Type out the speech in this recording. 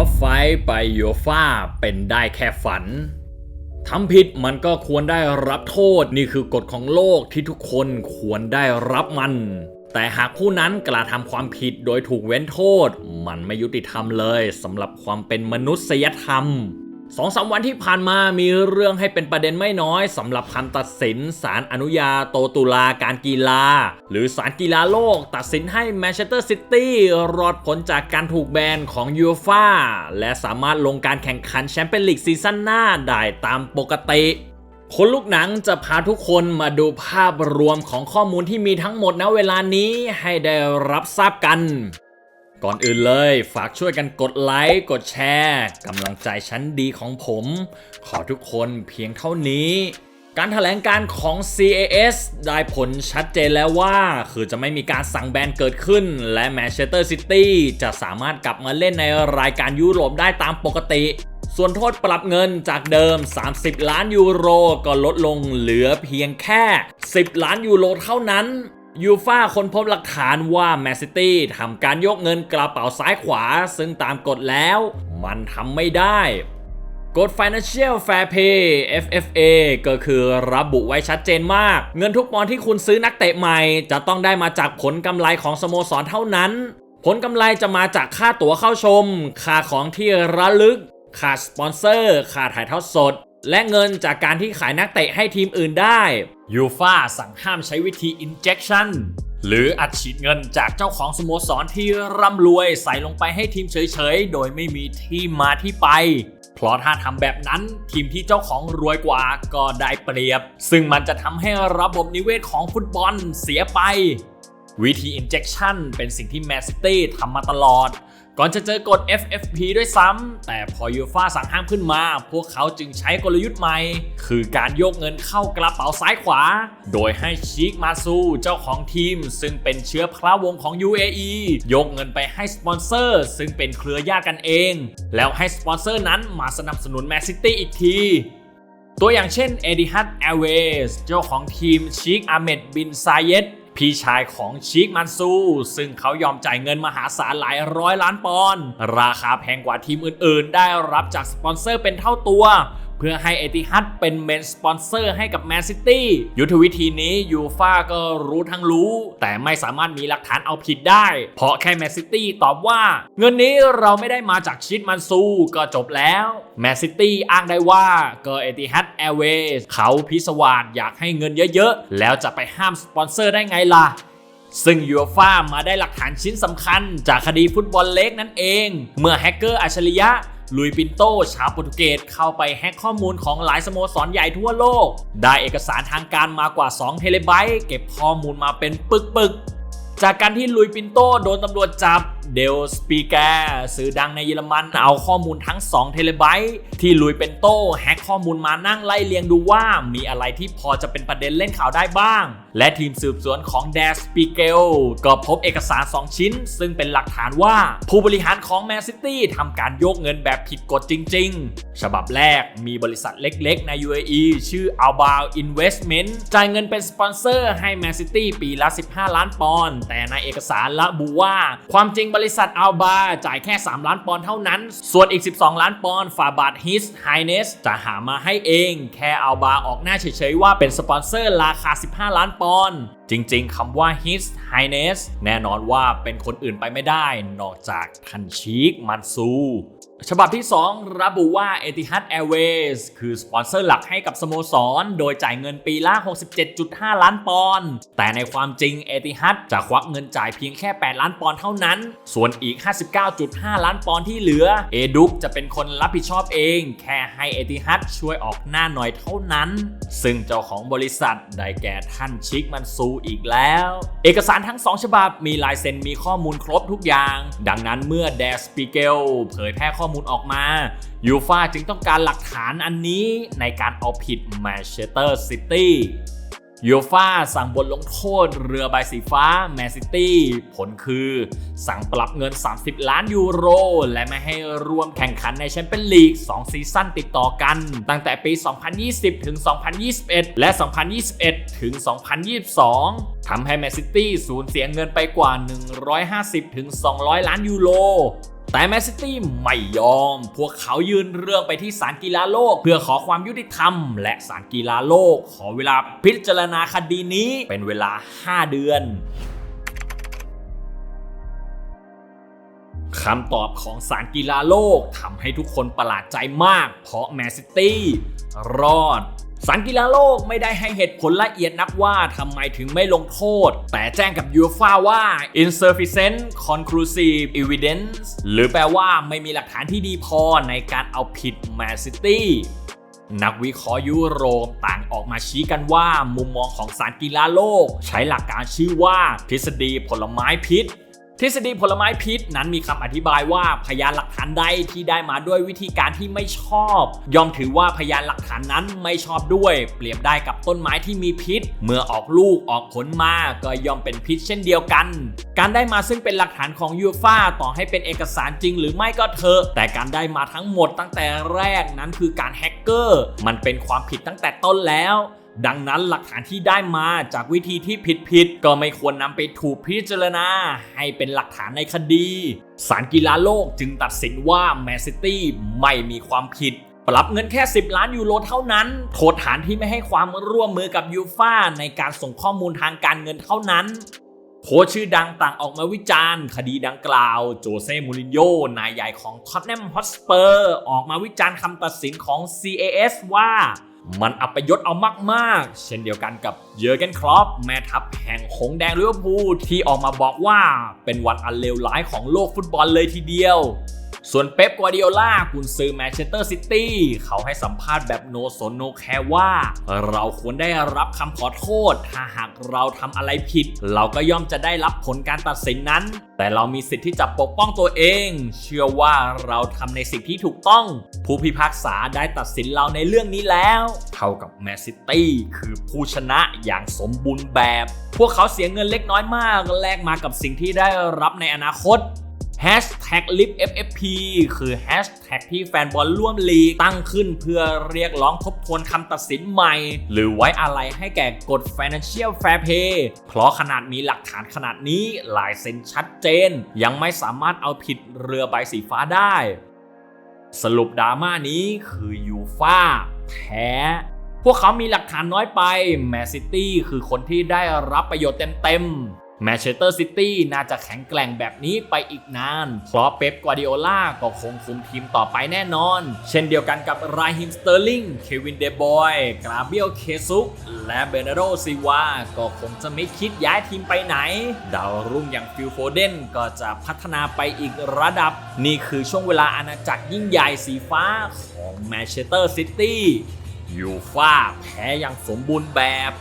อปไฟไปยูฟ่าเป็นได้แค่ฝันทำผิดมันก็ควรได้รับโทษนี่คือกฎของโลกที่ทุกคนควรได้รับมัน แต่หากผู้นั้นกระทำความผิดโดยถูกเว้นโทษ มันไม่ยุติธรรมเลยสำหรับความเป็นมนุษยธรรม สองสามวันที่ผ่านมามีเรื่องให้เป็นประเด็นไม่น้อยสำหรับคำตัดสินศาลอนุญาโตตุลาการกีฬา หรือศาลกีฬาโลก ตัดสินให้แมนเชสเตอร์ซิตี้รอดพ้นจากการถูกแบนของยูฟ่าและสามารถลงการแข่งขันแชมเปี้ยนลีกซีซั่นหน้าได้ตามปกติคนลูกหนังจะพาทุกคนมาดูภาพรวมของข้อมูลที่มีทั้งหมดณเวลานี้ให้ได้รับทราบกัน ก่อนอื่นเลยฝากช่วยกันกดไลค์กดแชร์กำลังใจชั้นดีของผม ขอทุกคนเพียงเท่านี้ การถแถลงการของ CAS ได้ผลชัดเจนแล้วว่า คือจะไม่มีการสั่งแบนเกิดขึ้น และแมนเชสเตอร์ซิตี้จะสามารถกลับมาเล่นในรายการยุโรปได้ตามปกติ ส่วนโทษปรับเงินจากเดิม 30 ล้านยูโรก็ลดลงเหลือเพียงแค่ 10 ล้านยูโรเท่านั้น ยูฟาคนพบหลักฐานว่าแมนซิตี้ทำการยกเงินกระเป๋าซ้ายขวา ซึ่งตามกฎแล้ว มันทำไม่ได้กฎ Financial Fair Play FFA ก็คือระบุไว้ชัดเจนมาก เงินทุกปอนที่คุณซื้อนักเตะใหม่ จะต้องได้มาจากผลกำไรของสโมสรเท่านั้น ผลกำไรจะมาจากค่าตั๋วเข้าชม ค่าของที่ระลึก ค่าสปอนเซอร์ ค่าถ่ายทอดสด และเงินจากการที่ขายนักเตะให้ทีมอื่นได้ยูฟาสั่งห้ามใช้วิธี injection หรืออัดฉีดเงินจากเจ้าของสโมสรที่ร่ำรวยใส่ลงไปให้ทีมเฉยๆ โดยไม่มีที่มาที่ไป เพราะถ้าทำแบบนั้นทีมที่เจ้าของรวยกว่าก็ได้เปรียบ ซึ่งมันจะทำให้ระบบนิเวศของฟุตบอลเสียไป วิธี injection เป็นสิ่งที่แมนซิตี้ทำมาตลอด ก่อนจะเจอกฎ FFP ด้วยซ้ำแต่พอยูฟ่าสั่งห้ามขึ้นมา พวกเขาจึงใช้กลยุทธ์ใหม่ คือการโยกเงินเข้ากระเป๋าซ้ายขวา โดยให้ชิคมาซูเจ้าของทีม ซึ่งเป็นเชื้อพระวงศ์ของ UAE ยกเงินไปให้สปอนเซอร์ ซึ่งเป็นเครือญาติกันเอง แล้วให้สปอนเซอร์นั้นมาสนับสนุนแมนซิตี้อีกทีตัวอย่างเช่นเอดิฮัตแอร์เวย์เจ้าของทีมชิคอาเมดบินซายเยต พี่ชายของชิคมันซู ซึ่งเขายอมจ่ายเงินมหาศาลหลายร้อยล้านปอนด์ราคาแพงกว่าทีมอื่นๆ ได้รับจากสปอนเซอร์เป็นเท่าตัว เพื่อให้เอติฮัดเป็นเมนสปอนเซอร์ให้กับแมนซิตี้ยุทธวิธีนี้ยูฟ่าก็รู้ทั้งรู้ แต่ไม่สามารถมีหลักฐานเอาผิดได้ เพราะแค่แมนซิตี้ตอบว่า เงินนี้เราไม่ได้มาจากชิดมันซูก็จบแล้วแมนซิตี้อ้างได้ว่าก็เอติฮัดแอร์เวย์เขาพิศวาสอยากให้เงินเยอะๆ แล้วจะไปห้ามสปอนเซอร์ได้ไงล่ะซึ่งยูฟ่ามาได้หลักฐานชิ้นสำคัญ จากคดีฟุตบอลเล็กนั่นเอง เมื่อแฮกเกอร์อัจฉริยะ ลุยปินโตชาวโปรตุเกสเข้าไปแฮกข้อมูลของหลายสโมสรใหญ่ทั่วโลก ได้เอกสารทางการมากว่า 2 เทเลไบต์เก็บข้อมูลมาเป็นปึกๆ จากการที่ลุยปินโตโดนตำรวจจับ เดลสปีแกร์สื่อดังในเยอรมันเอาข้อมูลทั้ง 2 เทเลไบต์ที่ลุยเป็นโตแฮกข้อมูลมานั่งไล่เลียงดูว่ามีอะไรที่พอจะเป็นประเด็นเล่นข่าวได้บ้าง และทีมสืบสวนของเดสปีเกลก็พบเอกสาร 2 ชิ้น ซึ่งเป็นหลักฐานว่าผู้บริหารของแมนซิตี้ทำการโยกเงินแบบผิดกฎจริง ๆ ฉบับแรกมีบริษัทเล็กๆ ใน UAE ชื่อ a l b a Investment จ่ายเงินเป็นสปอนเซอร์ให้แมนซิตี้ปีละ 15 ล้านปอนด์แต่ในเอกสารระบุว่าความจริงบริษัทอัลบาจ่ายแค่ 3 ล้านปอนด์เท่านั้น ส่วนอีก 12 ล้านปอนด์ฝาบาทฮิสไฮเนสจะหามาให้เอง แค่อัลบาออกหน้าเฉยๆว่าเป็นสปอนเซอร์ราคา 15 ล้านปอนด์ จริงๆคำว่า His Highness แน่นอนว่าเป็นคนอื่นไปไม่ได้ นอกจากทันชีกมันซู ฉบับที่ 2 ระบุว่า Etihad Airways คือสปอนเซอร์หลักให้กับสโมสร โดยจ่ายเงินปีละ 67.5 ล้านปอนด์แต่ในความจริง Etihad จะควักเงินจ่ายเพียงแค่ 8 ล้านปอนด์เท่านั้น ส่วนอีก 59.5 ล้านปอนด์ที่เหลือเอดุกจะเป็นคนรับผิดชอบเอง แค่ให้ Etihad ช่วยออกหน้าหน่อยเท่านั้น ซึ่งเจ้าของบริษัทได้แก่ท่านชิกมันซูอีกแล้ว เอกสารทั้ง 2 ฉบับมีลายเซ็นมีข้อมูลครบทุกอย่าง ดังนั้นเมื่อเดสปิเกลเผยแพร่ข้อมูลออกมายูฟาจึงต้องการหลักฐานอันนี้ในการเอาผิดแมนเชสเตอร์ซิตี้ ยูฟาสั่งบทลงโทษเรือใบสีฟ้าแมนซิตี้ ผลคือสั่งปรับเงิน 30 ล้านยูโร และไม่ให้ร่วมแข่งขันในแชมเปี้ยนลีก 2 ซีซั่นติดต่อกัน ตั้งแต่ปี 2020 ถึง 2021 และ 2021 ถึง 2022 ทำให้แมนซิตี้สูญเสียเงินไปกว่า 150 ถึง 200 ล้านยูโร แต่แมนซิตี้ไม่ยอม พวกเขายืนเรื่องไปที่ศาลกีฬาโลก เพื่อขอความยุติธรรม และศาลกีฬาโลก ขอเวลาพิจารณาคดีนี้เป็นเวลา 5 เดือนคำตอบของศาลกีฬาโลกทำให้ทุกคนประหลาดใจมาก เพราะแมนซิตี้รอด ศาลกีฬาโลกไม่ได้ให้เหตุผลละเอียดนักว่าทำไมถึงไม่ลงโทษ แต่แจ้งกับยูฟ่าว่า insufficient conclusive evidence หรือแปลว่าไม่มีหลักฐานที่ดีพอในการเอาผิดแมนซิตี้นักวิเคราะห์ยุโรปต่างออกมาชี้กันว่ามุมมองของสารกีฬาโลก ใช้หลักการชื่อว่าทฤษฎีผลไม้พิษ ทฤษฎีผลไม้พิษนั้นมีคำอธิบายว่าพยานหลักฐานใดที่ได้มาด้วยวิธีการที่ไม่ชอบ ย่อมถือว่าพยานหลักฐานนั้นไม่ชอบด้วย เปรียบได้กับต้นไม้ที่มีพิษ เมื่อออกลูกออกผลมาก็ย่อมเป็นพิษเช่นเดียวกัน การได้มาซึ่งเป็นหลักฐานของยูฟ่าต่อให้เป็นเอกสารจริงหรือไม่ก็เถอะแต่การได้มาทั้งหมดตั้งแต่แรกนั้นคือการแฮกเกอร์มันเป็นความผิดตั้งแต่ต้นแล้ว ดังนั้นหลักฐานที่ได้มาจากวิธีที่ผิดๆก็ไม่ควรนำไปถูกพิจารณาให้เป็นหลักฐานในคดีศาลกีฬาโลกจึงตัดสินว่าแมนซิตี้ไม่มีความผิด ปรับเงินแค่ 10 ล้านยูโรเท่านั้น โทษฐานที่ไม่ให้ความร่วมมือกับยูฟ่าในการส่งข้อมูลทางการเงินเท่านั้นโค้ชชื่อดังต่างออกมาวิจารณ์ คดีดังกล่าว โจเซ่ มูรินโญ่ นายใหญ่ของท็อตแนมฮอตสเปอร์ ออกมาวิจารณ์คำตัดสินของ CAS ว่า มันอัปยศเอามากๆ เช่นเดียวกันกับเยอร์เกนครอปแม่ทัพแห่งหงแดงลิเวอร์พูลที่ออกมาบอกว่าเป็นวันอันเลวร้ายของโลกฟุตบอลเลยทีเดียว ส่วนเป๊ปกัวดิโอลากุนซือแมนเชสเตอร์ซิตี้เขาให้สัมภาษณ์แบบโนสนโนแคร์ว่า เราควรได้รับคำขอโทษ ถ้าหากเราทำอะไรผิด เราก็ย่อมจะได้รับผลการตัดสินนั้น แต่เรามีสิทธิ์ที่จะปกป้องตัวเอง เชื่อว่าเราทำในสิ่งที่ถูกต้อง ผู้พิพากษาได้ตัดสินเราในเรื่องนี้แล้ว เท่ากับแมนซิตี้คือผู้ชนะอย่างสมบูรณ์แบบ พวกเขาเสียเงินเล็กน้อยมากแลกมากับสิ่งที่ได้รับในอนาคต Hashtag LipFFP คือ Hashtag ที่แฟนบอลร่วมลีกตั้งขึ้นเพื่อเรียกร้องทบทวนคำตัดสินใหม่ หรือไว้อะไรให้แก่กฎ Financial Fair Play เพราะขนาดมีหลักฐานขนาดนี้ลายเซ็นชัดเจน ยังไม่สามารถเอาผิดเรือใบสีฟ้าได้ สรุปดราม่านี้คือยูฟ่าแพ้พวกเขามีหลักฐานน้อยไปแมนซิตี้คือคนที่ได้รับประโยชน์เต็มๆ แมนเชสเตอร์ซิตี้น่าจะแข็งแกร่งแบบนี้ไปอีกนาน เพราะเป๊ป กวาดิโอลาก็คงคุมทีมต่อไปแน่นอน เช่นเดียวกันกับไรฮิมสเตอร์ลิง เควินเดบอย กราเบียลเคซุก และเบเนโดซิวา ก็คงจะไม่คิดย้ายทีมไปไหน ดาวรุ่งอย่างฟิลโฟเดนก็จะพัฒนาไปอีกระดับ นี่คือช่วงเวลาอาณาจักรยิ่งใหญ่สีฟ้าของแมนเชสเตอร์ซิตี้ยูฟ่าแพ้อย่างสมบูรณ์แบบ